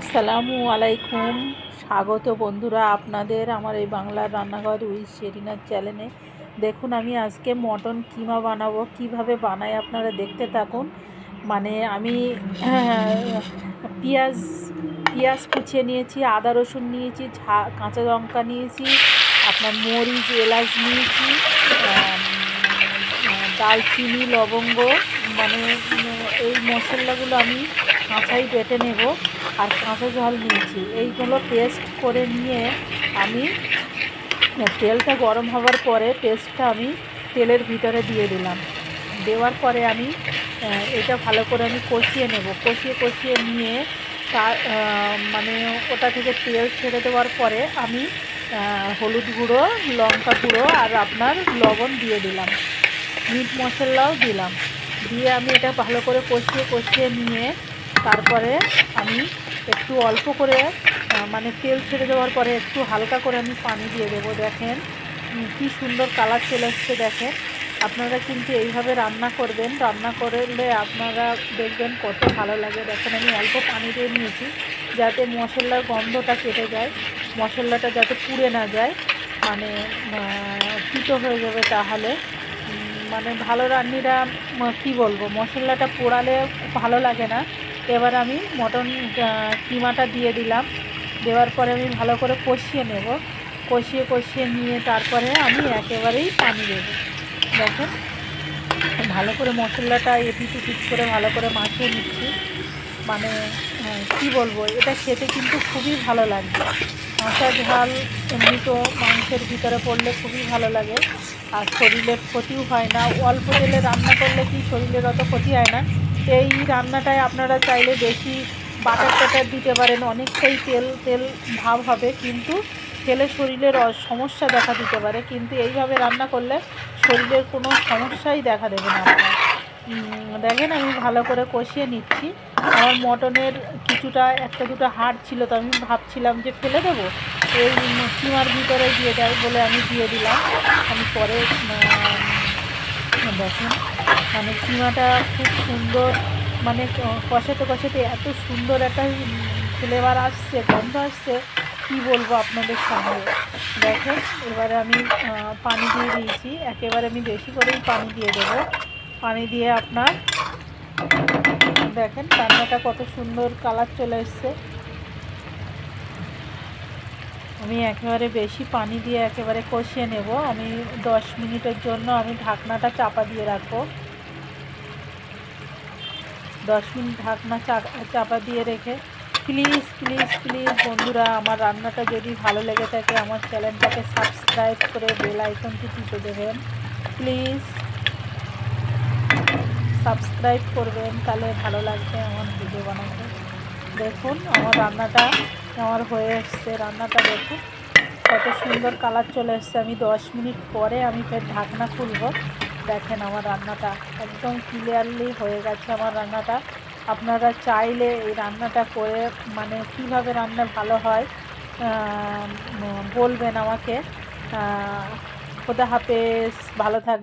আসসালামু আলাইকুম। স্বাগত বন্ধুরা আপনাদের আমার এই বাংলার রান্নাঘর উইথ শেরিনার চ্যানেলে। দেখুন আমি আজকে মটন কিমা বানাবো। কীভাবে বানাই আপনারা দেখতে থাকুন। মানে আমি পেঁয়াজ পেঁয়াজ কুচিয়ে নিয়েছি আদা রসুন নিয়েছি ঝা কাঁচা লঙ্কা নিয়েছি আপনার মরিচ এলাচ নিয়েছি আম, দালচিনি লবঙ্গ মানে এই মশলাগুলো আমি কাঁচাই বেটে নেব। আর কাঁচা জল নিয়েছি। এইগুলো পেস্ট করে নিয়ে আমি তেলটা গরম হওয়ার পরে পেস্টটা আমি তেলের ভিতরে দিয়ে দিলাম। দেওয়ার পরে আমি এটা ভালো করে আমি কষিয়ে নেব। কষিয়ে কষিয়ে নিয়ে তার মানে ওটা থেকে তেল ছেড়ে দেওয়ার পরে আমি হলুদ গুঁড়ো, লঙ্কা গুঁড়ো আর আপনার লবণ দিয়ে দিলাম। মিট মশলাও দিলাম। দিয়ে আমি এটা ভালো করে কষিয়ে কষিয়ে নিয়ে তারপরে আমি একটু অল্প করে মানে তেল ছেড়ে দেওয়ার পরে একটু হালকা করে আমি পানি দিয়ে দেবো। দেখেন কি সুন্দর কালার চলে এসছে, দেখেন। আপনারা কিন্তু এইভাবে রান্না করবেন। রান্না করলে আপনারা দেখবেন কত ভালো লাগে। দেখেন, আমি অল্প পানি দিয়ে নিয়েছি যাতে মশলার গন্ধটা কেটে যায়, মশলাটা যাতে পুড়ে না যায় মানে তিতো হয়ে যাবে তাহলে। মানে ভালো রান্নিরা কি বলব, মশলাটা পোড়ালে ভালো লাগে না। এবার আমি মটন কিমাটা দিয়ে দিলাম। দেওয়ার পরে আমি ভালো করে কষিয়ে নেব। কষিয়ে কষিয়ে নিয়ে তারপরে আমি একেবারেই পানি দেবো। দেখেন, ভালো করে মশলাটা এপিট উপিট করে ভালো করে মাখিয়ে নিচ্ছি। মানে কি বলব, এটা খেতে কিন্তু খুবই ভালো লাগবে কাঁচা ঝাল এমনি তো মাংসের ভিতরে পড়লে খুবই ভালো লাগে। আর শরীরের ক্ষতিও হয় না। অল্প তেলে রান্না করলে কি শরীরের অত ক্ষতি হয় না। এই রান্নাটায় আপনারা চাইলে বেশি বাটার টাটার দিতে পারেন, অনেকটাই তেল তেল ভাব হবে, কিন্তু খেলে শরীরের সমস্যা দেখা দিতে পারে। কিন্তু এইভাবে রান্না করলে শরীরের কোনো সমস্যাই দেখা দেবে না দেখেন আমি ভালো করে কষিয়ে নিচ্ছি। আমার মটনের কিছুটা, একটা দুটো হাড় ছিল, তো আমি ভাবছিলাম যে ফেলে দেবো। এই কিমার ভিতরে দিয়ে দেয় বলে আমি দিয়ে দিলাম। আমি পরে দেখেন। মানে কিমাটা খুব সুন্দর মানে কষাতে কষাতে এত সুন্দর একটা ফ্লেভার আসছে, গন্ধ আসছে। কি বলব আপনাদের সঙ্গে? দেখেন, এবারে আমি পানি দিয়ে দিয়েছি। একেবারে আমি বেশি করেই পানি দিয়ে দেবো। পানি দিয়ে আপনার, দেখেন রান্নাটা কত সুন্দর কালার চলে এসছে। আমি একেবারে বেশি পানি দিয়ে একেবারে কষিয়ে নেব। আমি দশ মিনিটের জন্য আমি ঢাকনাটা চাপা দিয়ে রাখব। দশ মিনিট ঢাকনা চাপা দিয়ে রেখে প্লিজ প্লিজ প্লিজ বন্ধুরা, আমার রান্নাটা যদি ভালো লেগে থাকে, আমার চ্যানেলটাকে সাবস্ক্রাইব করে বেল আইকনটি টিপে দেবেন। প্লিজ সাবস্ক্রাইব করবেন, তাহলে ভালো লাগবে আমার ভিডিও বানাতে। দেখুন, আমার রান্নাটা আমার হয়ে এসছে রান্নাটা, দেখুন। কত সুন্দর কালার চলে এসছে। আমি দশ মিনিট পরে আমি ফের ঢাকনা খুলবো। দেখেন আমার রান্নাটা একদম ক্লিয়ারলি হয়ে গেছে আমার রান্নাটা। আপনারা চাইলে এই রান্নাটা করে মানে কীভাবে রান্না ভালো হয় বলবেন আমাকে। খোদা হাফেজ, ভালো থাকবে